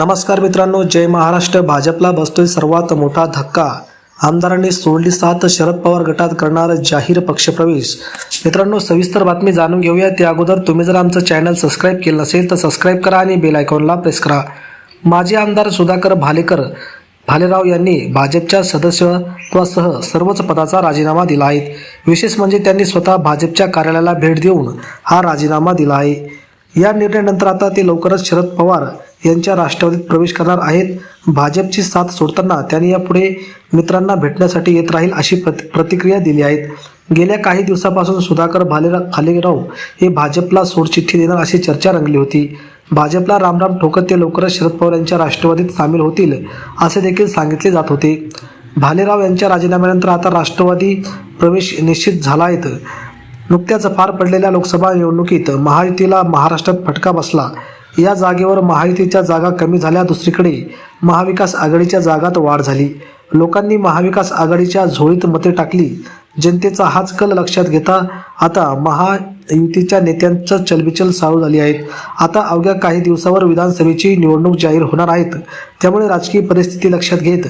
नमस्कार मित्रांनो जय महाराष्ट्र. भाजपला बसतोय सर्वात मोठा धक्का. आमदारांनी सोडली सात शरद पवार गटात करणार जाहीर पक्षप्रवेश. मित्रांनो सविस्तर बातमी जाणून घेऊया. त्या अगोदर तुम्ही जर आमचं चॅनल सबस्क्राईब केलं नसेल तर सबस्क्राईब करा आणि बेल आयकॉनला प्रेस करा. माजी आमदार सुधाकर भालेकर भालेराव यांनी भाजपच्या सदस्यत्वासह सर्वच पदाचा राजीनामा दिला आहे. विशेष म्हणजे त्यांनी स्वतः भाजपच्या कार्यालयाला भेट देऊन हा राजीनामा दिला आहे. या निर्णयानंतर आता ते लवकरच शरद पवार यांच्या राष्ट्रवादीत प्रवेश करणार आहेत. भाजपची साथ सोडताना त्यांनी यापुढे मित्रांना भेटण्यासाठी येत राहील अशी प्रतिक्रिया दिली आहेत. गेल्या काही दिवसापासून सुधाकर भालेरा भालेराव हे भाजपला सोडचिठ्ठी देणार अशी चर्चा रंगली होती. भाजपला रामराम ठोकत ते लवकरच शरद पवार यांच्या राष्ट्रवादीत सामील होतील असे देखील सांगितले जात होते. भालेराव यांच्या राजीनाम्यानंतर आता राष्ट्रवादी प्रवेश निश्चित झाला आहे. नुकत्याच पार पडलेल्या लोकसभा निवडणुकीत महायुतीला महाराष्ट्रात फटका बसला. या जागेवर महायुतीच्या जागा कमी झाल्या दुसरीकडे महाविकास आघाडीच्या जागात वाढ झाली. लोकांनी महाविकास आघाडीच्या झोळीत मते टाकली. जनतेचा हाच कल लक्षात घेता आता महायुतीच्या नेत्यांचं चलबिचल चालू झाली आहेत. आता अवघ्या काही दिवसावर विधानसभेची निवडणूक जाहीर होणार आहेत. त्यामुळे राजकीय परिस्थिती लक्षात घेत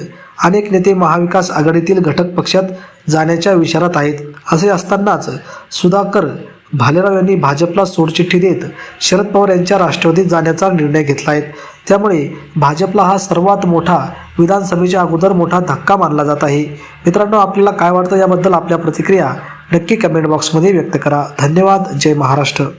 अनेक नेते महाविकास आघाडीतील घटक पक्षात जाण्याच्या विचारात आहेत. असे असतानाच सुधाकर भालेराव यांनी भाजपला सोडचिठ्ठी देत शरद पवार यांच्या राष्ट्रवादीत जाण्याचा निर्णय घेतला आहे. त्यामुळे भाजपला हा सर्वात मोठा विधानसभेच्या अगोदर मोठा धक्का मानला जात आहे. मित्रांनो आपल्याला काय वाटतं याबद्दल आपल्या प्रतिक्रिया नक्की कमेंट बॉक्समध्ये व्यक्त करा. धन्यवाद. जय महाराष्ट्र.